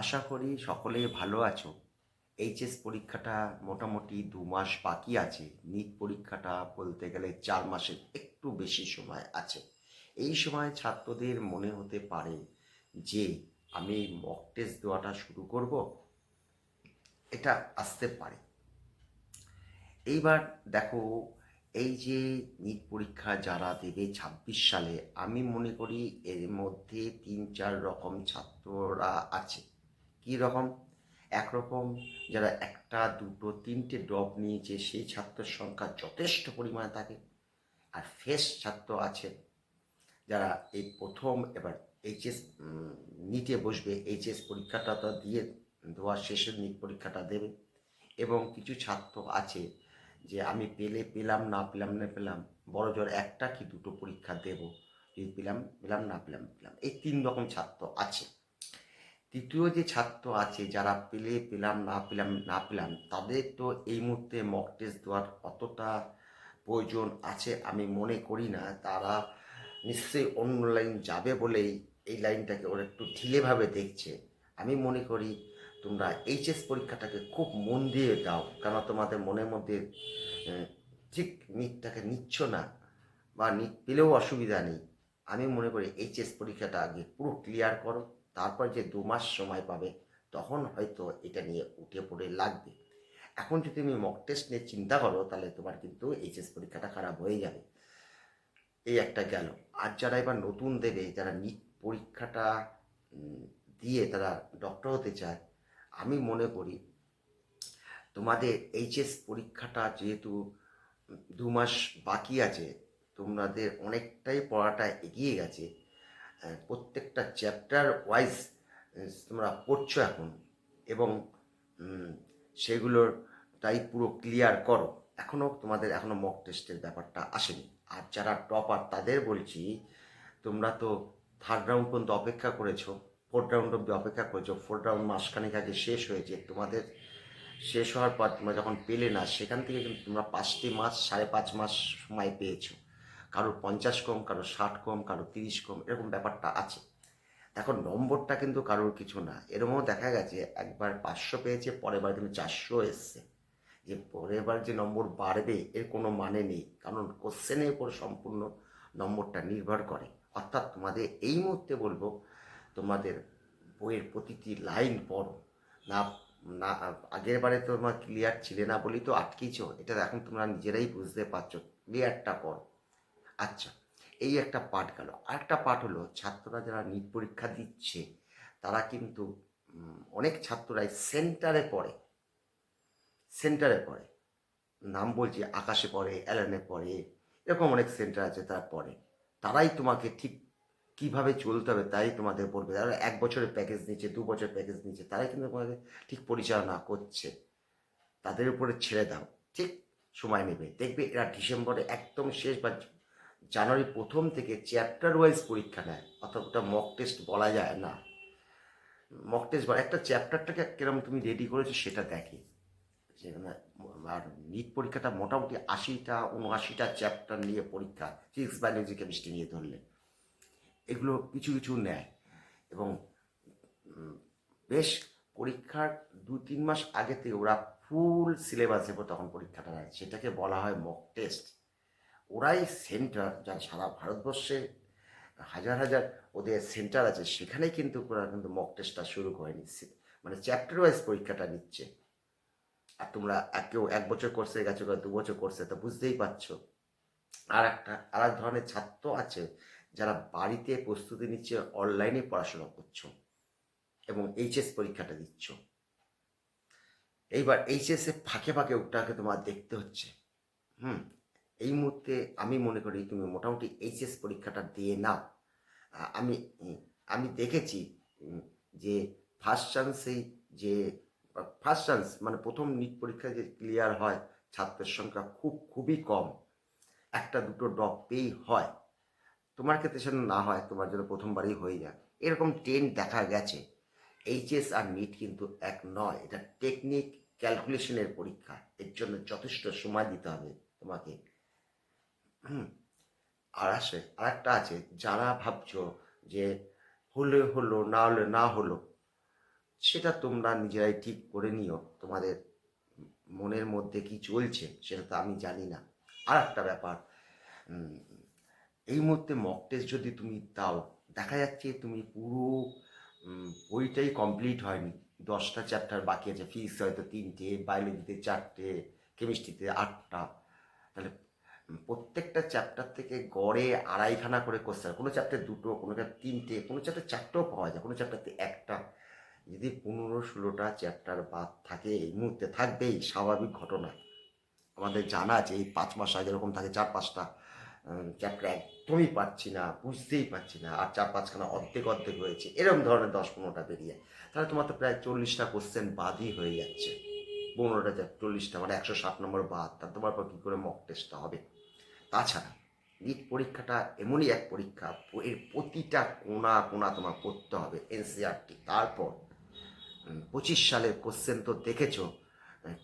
আশা করি সকলে ভালো আছো। এইচএস পরীক্ষাটা মোটামুটি দু মাস বাকি আছে। নিট পরীক্ষাটা বলতে গেলে চার মাসের একটু বেশি সময় আছে। এই সময় ছাত্রদের মনে হতে পারে যে, আমি মক টেস্ট দেওয়াটা শুরু করব। এটা আসতে পারে। এইবার দেখো, এই যে নিট পরীক্ষা যারা দেবে ছাব্বিশ সালে, আমি মনে করি এর মধ্যে তিন চার রকম ছাত্ররা আছে। কী রকম? একরকম যারা একটা, দুটো, তিনটে ড্রপ নিয়েছে, সেই ছাত্রের সংখ্যা যথেষ্ট পরিমাণে থাকে। আর ফেস ছাত্র আছে যারা এই প্রথম এবার এইচএস নিটে বসবে, এইচএস পরীক্ষাটা তো দিয়ে দেওয়ার শেষের নিট পরীক্ষাটা দেবে। এবং কিছু ছাত্র আছে যে আমি পেলে পেলাম, না পেলাম না পেলাম, বড় জোর একটা কি দুটো পরীক্ষা দেব, যদি পেলাম পেলাম, না পেলাম পেলাম। এই তিন রকম ছাত্র আছে। তৃতীয় যে ছাত্র আছে, যারা পেলে পেলাম, না পেলাম না পেলাম, তাদের তো এই মুহূর্তে মক টেস্ট দেওয়ার অতটা প্রয়োজন আছে আমি মনে করি না। তারা নিশ্চয়ই অন্য লাইন যাবে বলেই এই লাইনটাকে ওরা একটু ঢিলেভাবে দেখছে। আমি মনে করি তোমরা এইচএস পরীক্ষাটাকে খুব মন দিয়ে দাও, কেন তোমাদের মনের মধ্যে ঠিক নিটটাকে নিচ্ছ না বা নিট পেলেও অসুবিধা নেই। আমি মনে করি এইচএস পরীক্ষাটা আগে পুরো ক্লিয়ার করো। তারপর যে দু মাস সময় পাবে, তখন হয়তো এটা নিয়ে উঠে পড়ে লাগবে। এখন যদি তুমি মক টেস্ট নিয়ে চিন্তা করো, তাহলে তোমার কিন্তু এইচএস পরীক্ষাটা খারাপ হয়ে যাবে। এই একটা গেল। আর যারা এবার নতুন দেবে, যারা নিট পরীক্ষাটা দিয়ে তারা ডক্টর হতে চায়, আমি মনে করি তোমাদের এইচএস পরীক্ষাটা যেহেতু দু মাস বাকি আছে, তোমাদের অনেকটাই পড়াটা এগিয়ে গেছে প্রত্যেকটা চ্যাপ্টার ওয়াইজ তোমরা পড়ছো এখন এবং সেগুলোর তাই পুরো ক্লিয়ার করো। এখনও তোমাদের এখনও মক টেস্টের ব্যাপারটা আসেনি। আর যারা টপার তাদের বলছি, তোমরা তো থার্ড রাউন্ড পর্যন্ত অপেক্ষা করেছ ফোর্থ রাউন্ড অব্দি অপেক্ষা করেছ ফোর্থ রাউন্ড মাসখানেক আগে শেষ হয়েছে, তোমাদের শেষ হওয়ার পর তোমরা যখন পেলে না, সেখান থেকে কিন্তু তোমরা পাঁচটি মাস, সাড়ে পাঁচ মাস সময় পেয়েছ। কারোর পঞ্চাশ কম, কারোর ষাট কম, কারোর তিরিশ কম, এরকম ব্যাপারটা আছে। দেখো, নম্বরটা কিন্তু কারোর কিছু না। এরকমও দেখা গেছে, একবার পাঁচশো পেয়েছে, পরের বার কিন্তু চারশো এসছে। যে পরের বার যে নম্বর বাড়বে, এর কোনো মানে নেই। কারণ কোশ্চেনের উপর সম্পূর্ণ নম্বরটা নির্ভর করে। অর্থাৎ তোমাদের এই মুহূর্তে বলব, তোমাদের বইয়ের প্রতিটি লাইন পড়ো। না না, আগের বারে তোমার ক্লিয়ার ছিলে না বলেই তো আটকেছ এটা এখন তোমরা নিজেরাই বুঝতে পারছ। ক্লিয়ারটা করো আচ্ছা এই একটা পার্ট গেল। আরেকটা পার্ট হলো, ছাত্ররা যারা নিট পরীক্ষা দিচ্ছে, তারা কিন্তু অনেক ছাত্ররাই সেন্টারে পড়ে। সেন্টারে পড়ে। নাম বলছি, আকাশে পড়ে অ্যালানে পড়ে, এরকম অনেক সেন্টার আছে তারা পড়ে। তারাই তোমাকে ঠিক কীভাবে চলতে হবে তাই তোমাদের বলবে। তারা এক বছরের প্যাকেজ নিচ্ছে, দু বছরের প্যাকেজ নিচ্ছে, তারাই কিন্তু তোমাকে ঠিক পরিচালনা করছে। তাদের উপরে ছেড়ে দাও, ঠিক সময় নেবে। দেখবে এরা ডিসেম্বরে একদম শেষ বা জানুয়ারি প্রথম থেকে চ্যাপ্টার ওয়াইজ পরীক্ষা নেয়। অর্থাৎ ওটা মক টেস্ট বলা যায় না। মক টেস্ট বলা একটা চ্যাপ্টারটাকে কীরকম তুমি রেডি করেছ সেটা দেখে। যেখানে আর নিট পরীক্ষাটা মোটামুটি আশিটা, উনআশিটা চ্যাপ্টার নিয়ে পরীক্ষা ফিজিক্স বায়োলজি কেমিস্ট্রি নিয়ে ধরলে। এগুলো কিছু কিছু নেয়। এবং বেশ পরীক্ষার দু তিন মাস আগে থেকে ওরা ফুল সিলেবাসে তখন পরীক্ষাটা নেয়। সেটাকে বলা হয় মক টেস্ট ওরাই সেন্টার যা সারা ভারতবর্ষে হাজার হাজার ওদের সেন্টার আছে সেখানে কিন্তু ওরা কিন্তু মক টেস্টটা শুরু করে নিচ্ছে। মানে চ্যাপ্টার ওয়াইজ পরীক্ষাটা নিচ্ছে। আর তোমরা কেউ এক বছর কোর্সে গেছো কেউ দু বছর কোর্সে তো বুঝতেই পারছ। আর একটা, আর এক ধরনের ছাত্র আছে যারা বাড়িতে প্রস্তুতি নিচ্ছে অনলাইনে পড়াশোনা করছ এবং এইচএস পরীক্ষাটা দিচ্ছ। এইবার এইচএস ফাঁকে ফাঁকে ওটাকে তোমার দেখতে হচ্ছে। হুম? এই মুহূর্তে আমি মনে করি তুমি মোটামুটি এইচএস পরীক্ষাটা দিয়ে নাও। আমি আমি দেখেছি যে ফার্স্ট চান্সেই যে ফার্স্ট চান্স মানে প্রথম নিট পরীক্ষা যে ক্লিয়ার হয়, ছাত্রের সংখ্যা খুব, খুবই কম। একটা, দুটো ড্রপ পেই হয়। তোমার ক্ষেত্রে সেটা না হয়, তোমার জন্য প্রথমবারই হয়ে যায়। এরকম ট্রেন্ড দেখা গেছে। এইচএস আর নিট কিন্তু এক নয়। এটা টেকনিক ক্যালকুলেশনের পরীক্ষা। এর জন্য যথেষ্ট সময় দিতে হবে তোমাকে। আর আসে আর একটা আছে, যারা ভাবছ যে হলে হলো, না হলে না হলো, সেটা তোমরা নিজেরাই ঠিক করে নিও। তোমাদের মনের মধ্যে কি চলছে সেটা তো আমি জানি না। আর একটা ব্যাপার এই মুহূর্তে মক টেস্ট যদি তুমি দাও, দেখা যাচ্ছে তুমি পুরো বইটাই কমপ্লিট হয়নি। দশটা চ্যাপ্টার বাকি আছে ফিজিক্স হয়তো তিনটে বায়োলজিতে চারটে কেমিস্ট্রিতে আটটা। প্রত্যেকটা চ্যাপ্টার থেকে গড়ে আড়াইখানা করে কোশ্চেন কোনো চ্যাপ্টার দুটো, কোনো চ্যাপ্টার তিনটে, কোনো চ্যাপ্টার চারটেও পাওয়া যায়, কোনো চ্যাপ্টারতে একটা। যদি পনেরো ষোলোটা চ্যাপ্টার বাদ থাকে, এই মুহূর্তে থাকবেই, স্বাভাবিক ঘটনা। আমাদের জানা আছে, এই পাঁচ মাস আগে এরকম থাকে, চার পাঁচটা চ্যাপ্টার একদমই পাচ্ছি না, বুঝতেই পারছি না, আর চার পাঁচখানা অর্ধেক অর্ধেক হয়েছে। এরকম ধরনের দশ পনেরোটা বেরিয়ে তাহলে তোমার তো প্রায় চল্লিশটা কোশ্চেন বাদই হয়ে যাচ্ছে। পনেরোটা, চল্লিশটা মানে একশো ষাট নম্বর বাদ। তা তোমার পর কী করে মক টেস্টটা হবে? তাছাড়া নিট পরীক্ষাটা এমনই এক পরীক্ষা, এর প্রতিটা কোনা কোনা তোমার পড়তে হবে এনসিআরটি তারপর পঁচিশ সালের কোশ্চেন তো দেখেছ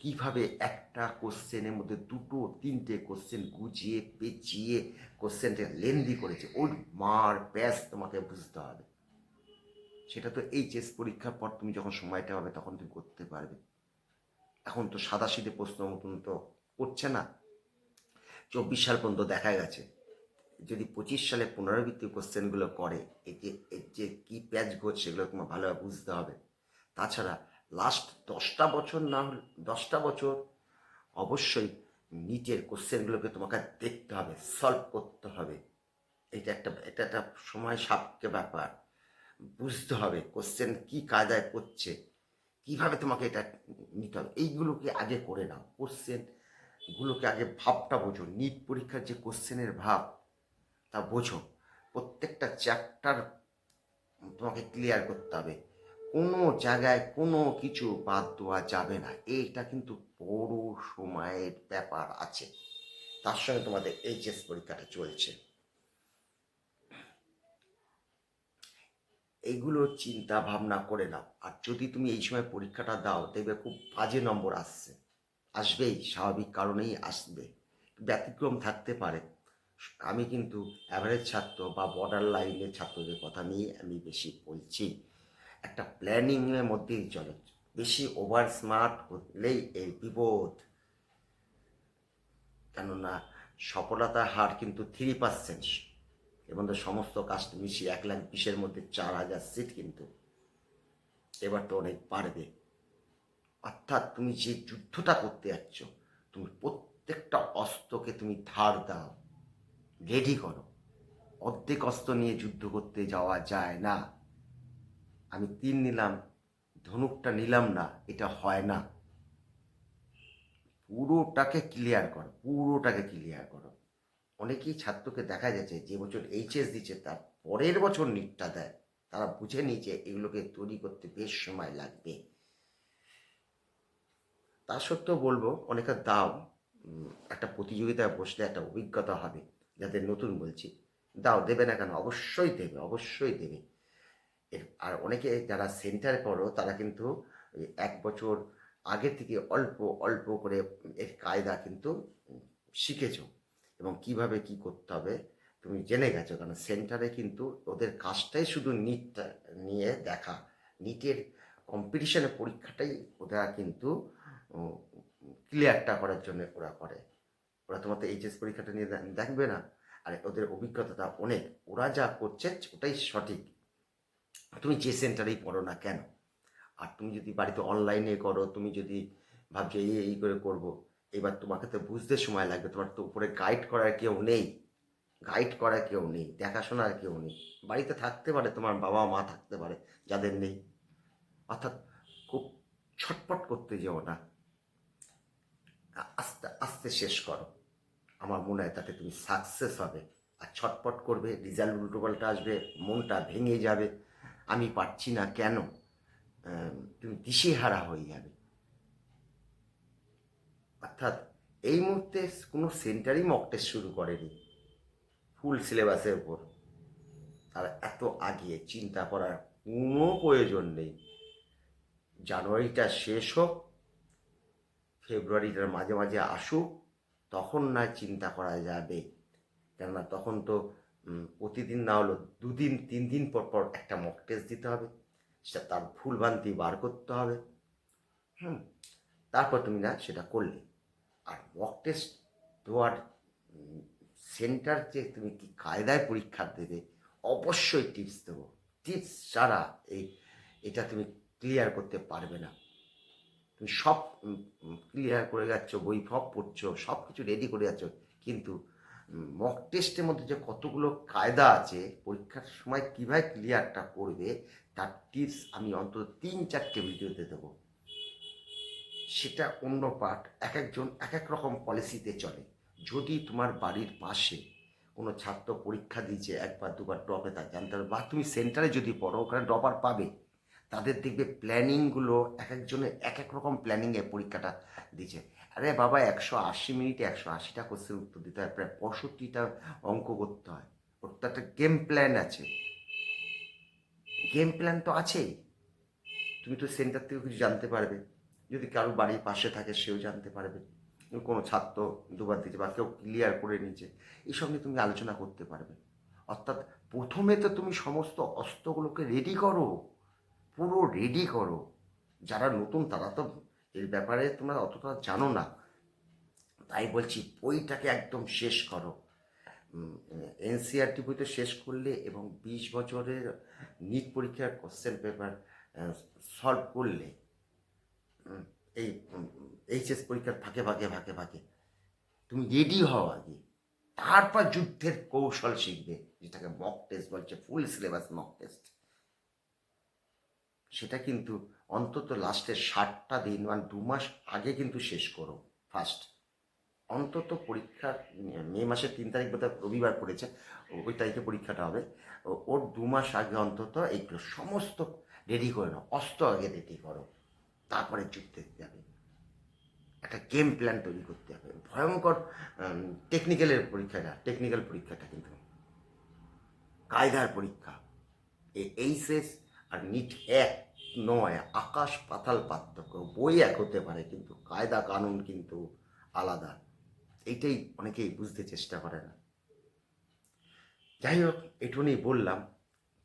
কীভাবে একটা কোশ্চেনের মধ্যে দুটো, তিনটে কোশ্চেন গুছিয়ে পেঁচিয়ে কোশ্চেনটা লেন্দি করেছে, ওর মার ব্যাস তোমাকে বুঝতে হবে। সেটা তো এইচএস পরীক্ষার পর তুমি যখন সময়টা হবে তখন তুমি করতে পারবে। এখন তো সাদা সিধে প্রশ্ন মতন তো করছে না। চব্বিশ সাল পর্যন্ত দেখা গেছে। যদি পঁচিশ সালে পুনরাবৃত্তি কোশ্চেনগুলো করে এই যে, এর যে কী প্যাচ ঘোষ সেগুলো তোমার ভালোভাবে বুঝতে হবে। তাছাড়া লাস্ট দশটা বছর না হলে, দশটা বছর অবশ্যই নিটের কোশ্চেনগুলোকে তোমাকে দেখতে হবে সলভ করতে হবে। এটা একটা এটা একটা সময় সাপেক্ষ ব্যাপার। বুঝতে হবে কোশ্চেন কি কাজায় করছে, কীভাবে তোমাকে এটা নিতে হবে। এইগুলোকে আগে করে নাও। কোশ্চেন গুলোকে আগে ভাবটা বোঝো নিট পরীক্ষার যে কোশ্চেনের ভাব, তা বোঝো। প্রত্যেকটা চ্যাপ্টার তোমাকে ক্লিয়ার করতে হবে। কোনো জায়গায় কোনো কিছু বাদ দেওয়া যাবে না। এইটা কিন্তু বড় সময়ের ব্যাপার আছে। তার সঙ্গে তোমাদের এইচএস পরীক্ষাটা চলছে। এইগুলো চিন্তা ভাবনা করে নাও। আর যদি তুমি এই সময় পরীক্ষাটা দাও, দেখবে খুব বাজে নম্বর আসছে। আসবেই, স্বাভাবিক কারণেই আসবে। ব্যতিক্রম থাকতে পারে। আমি কিন্তু অ্যাভারেজ ছাত্র বা বর্ডার লাইনের ছাত্রদের কথা নিয়ে আমি বেশি বলছি। একটা প্ল্যানিংয়ের মধ্যেই চলে। বেশি ওভার স্মার্ট হলেই এর বিপদ। কেননা সফলতার হার কিন্তু থ্রি পার্সেন্ট এবং সমস্ত কাস্ট মিশিয়ে এক লাখ বিশের মধ্যে চার হাজার সিট কিন্তু এবার তো অনেক বাড়বে। অর্থাৎ তুমি যে যুদ্ধটা করতে যাচ্ছ, তুমি প্রত্যেকটা অস্ত্রকে তুমি ধার দাও রেডি করো। অর্ধেক অস্ত্র নিয়ে যুদ্ধ করতে যাওয়া যায় না। আমি তীর নিলাম, ধনুকটা নিলাম না, এটা হয় না। পুরোটাকে ক্লিয়ার করো, পুরোটাকে ক্লিয়ার করো। অনেকেই ছাত্রকে দেখা যাচ্ছে, যে বছর এইচএস দিচ্ছে, তার পরের বছর নিটটা দেয়। তারা বুঝে নিয়েছে, এগুলোকে তৈরি করতে বেশ সময় লাগবে। তা সত্ত্বেও বলব অনেকে দাও। একটা প্রতিযোগিতায় বসলে একটা অভিজ্ঞতা হবে, যাদের নতুন বলছি। দাও, দেবে না কেন? অবশ্যই দেবে অবশ্যই দেবে। আর অনেকে যারা সেন্টার করো, তারা কিন্তু এক বছর আগে থেকে অল্প অল্প করে এর কায়দা কিন্তু শিখেছ। এবং কীভাবে কি করতে হবে, তুমি জেনে গেছো, কারণ সেন্টারে কিন্তু ওদের কাজটাই শুধু নিটটা, নিয়ে দেখা। নিটের কম্পিটিশনের পরীক্ষাটাই ওরা কিন্তু ক্লিয়ারটা করার জন্য ওরা করে। ওরা তোমার তো এইচএস পরীক্ষাটা নিয়ে দেখবে না। আর, ওদের অভিজ্ঞতাটা অনেক। ওরা যা করছে, ওটাই সঠিক। তুমি যে সেন্টারেই পড়ো না কেন? আর তুমি যদি বাড়িতে অনলাইনে করো, তুমি যদি ভাবছ এই এই করে করব, এবার তোমাকে তো বুঝতে সময় লাগবে। তোমার তো উপরে গাইড করার কেউ নেই। গাইড করার কেউ নেই। দেখাশোনার কেউ নেই। বাড়িতে থাকতে পারে, তোমার বাবা মা থাকতে পারে, যাদের নেই। অর্থাৎ খুব ছটপট করতে যেও না। আস্তে আস্তে শেষ করো। আমার মনে হয় তাতে তুমি সাকসেস হবে। আর ছটপট করবে রেজাল্ট উল্টোপাল্টা আসবে, মনটা ভেঙে যাবে। আমি পারছি না কেন? তুমি দিশেহারা হয়ে যাবে। অর্থাৎ এই মুহূর্তে কোনো সেন্টারই মক শুরু করেনি। ফুল সিলেবাসের উপর। তারা এত আগিয়ে চিন্তা করার কোনো প্রয়োজন নেই। জানুয়ারিটা শেষ হোক ফেব্রুয়ারিটার মাঝে মাঝে আসুক, তখন না চিন্তা করা যাবে। কেননা তখন তো প্রতিদিন না হলো দুদিন, তিন দিন পর পর একটা মক টেস্ট দিতে হবে। সেটা তার ভুলভ্রান্তি বার করতে হবে। হুম, তারপর তুমি না সেটা করলে। আর মক টেস্ট দেওয়ার সেন্টার যে তুমি কি কায়দায় পরীক্ষা দেবে, অবশ্যই টিপস দেবো। টিপস ছাড়া এই, এটা তুমি ক্লিয়ার করতে পারবে না। তুমি সব ক্লিয়ার করে যাচ্ছ, বই ফব পড়ছো, সব কিছু রেডি করে যাচ্ছ। কিন্তু মক টেস্টের মধ্যে যে কতগুলো কায়দা আছে, পরীক্ষার সময় কীভাবে ক্লিয়ারটা করবে, তার টিপস আমি অন্তত তিন, চারটে ভিডিওতে দেবো। সেটা অন্য পার্ট এক একজন, এক এক রকম পলিসিতে চলে। যদি তোমার বাড়ির পাশে কোনো ছাত্র পরীক্ষা দিয়েছে একবার দুবার ড্রপে তার জানতে হবে। বা তুমি সেন্টারে যদি পড়ো, ওখানে ড্রপার পাবে। তাদের দেখবে প্ল্যানিংগুলো এক একজনের এক এক রকম প্ল্যানিংয়ে পরীক্ষাটা দিচ্ছে আরে বাবা, একশো আশি মিনিটে একশো আশিটা কোশ্চেন উত্তর দিতে হয়, প্রায় পঁয়ষট্টিটা অঙ্ক করতে হয়। ওর তো একটা গেম প্ল্যান আছে। গেম প্ল্যান তো আছেই। তুমি তো সেন্টার থেকে কিছু জানতে পারবে। যদি কারও বাড়ির পাশে থাকে, সেও জানতে পারবে। কোনো ছাত্র দুবার দিচ্ছে বা কেউ ক্লিয়ার করে নিয়েছে এইসব নিয়ে তুমি আলোচনা করতে পারবে। অর্থাৎ প্রথমে তো তুমি সমস্ত অস্ত্রগুলোকে রেডি করো। পুরো রেডি করো। যারা নতুন, তারা তো এর ব্যাপারে তোমরা অতটা জানো না। তাই বলছি, বইটাকে একদম শেষ করো। এনসিআরটি বই তো শেষ করলে এবং বিশ বছরের নিট পরীক্ষার কোশ্চেন পেপার সলভ করলে এই এইচএস পরীক্ষার ফাঁকে ফাঁকে ফাঁকে ফাঁকে, তুমি রেডি হও আগে। তারপর যুদ্ধের কৌশল শিখবে, যেটাকে মক টেস্ট বলছে ফুল সিলেবাস মক টেস্ট সেটা কিন্তু অন্তত লাস্টের ষাটটা দিন মানে দু মাস আগে কিন্তু শেষ করো ফার্স্ট অন্তত পরীক্ষার, মে মাসের তিন তারিখ বোধহয় রবিবার পড়েছে, ওই তারিখে পরীক্ষাটা হবে। ওর দু মাস আগে অন্তত এইগুলো সমস্ত রেডি করে নাও অস্ত্র আগে রেডি করো, তারপরে যুদ্ধে যাবে। একটা গেম প্ল্যান তৈরি করতে হবে। ভয়ঙ্কর টেকনিক্যালের পরীক্ষাটা টেকনিক্যাল পরীক্ষাটা কিন্তু। কায়দার পরীক্ষা। এইচএস আর নিট এক নয়, আকাশ পাতাল পার্থক্য, বই এক হতে পারে, কিন্তু কায়দা কানুন কিন্তু আলাদা। এইটাই অনেকেই বুঝতে চেষ্টা করে না। যাই হোক এটুকুনি বললাম।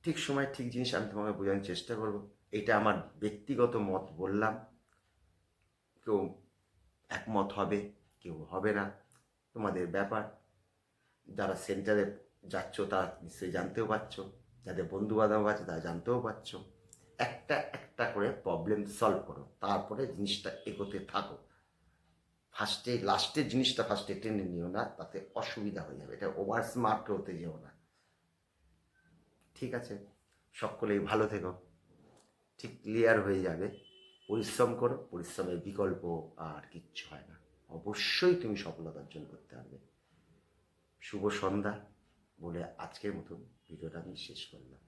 ঠিক সময়, ঠিক জিনিস আমি তোমাকে বোঝানোর চেষ্টা করব। এটা আমার ব্যক্তিগত মত বললাম। কেউ একমত হবে, কেউ হবে না। তোমাদের ব্যাপার। যারা সেন্টারে যাচ্ছ, তারা নিশ্চয়ই জানতেও পারছ। যাদের বন্ধু বান্ধব আছে, তারা জানতেও পারছ। একটা একটা করে প্রবলেম সলভ করো, তারপরে জিনিসটা এগোতে থাকো। ফার্স্টে লাস্টের জিনিসটা ফার্স্টে টেনে নিও না, তাতে অসুবিধা হয়ে যাবে। এটা ওভার স্মার্ট হতে যেও না। ঠিক আছে? সকলেই ভালো থেকো। ঠিক ক্লিয়ার হয়ে যাবে। পরিশ্রম করো, পরিশ্রমের বিকল্প আর কিচ্ছু হয় না। অবশ্যই তুমি সফলতা অর্জন করতে পারবে। শুভ সন্ধ্যা। বলে আজকের মতন ভিডিওটা আমি শেষ করলাম।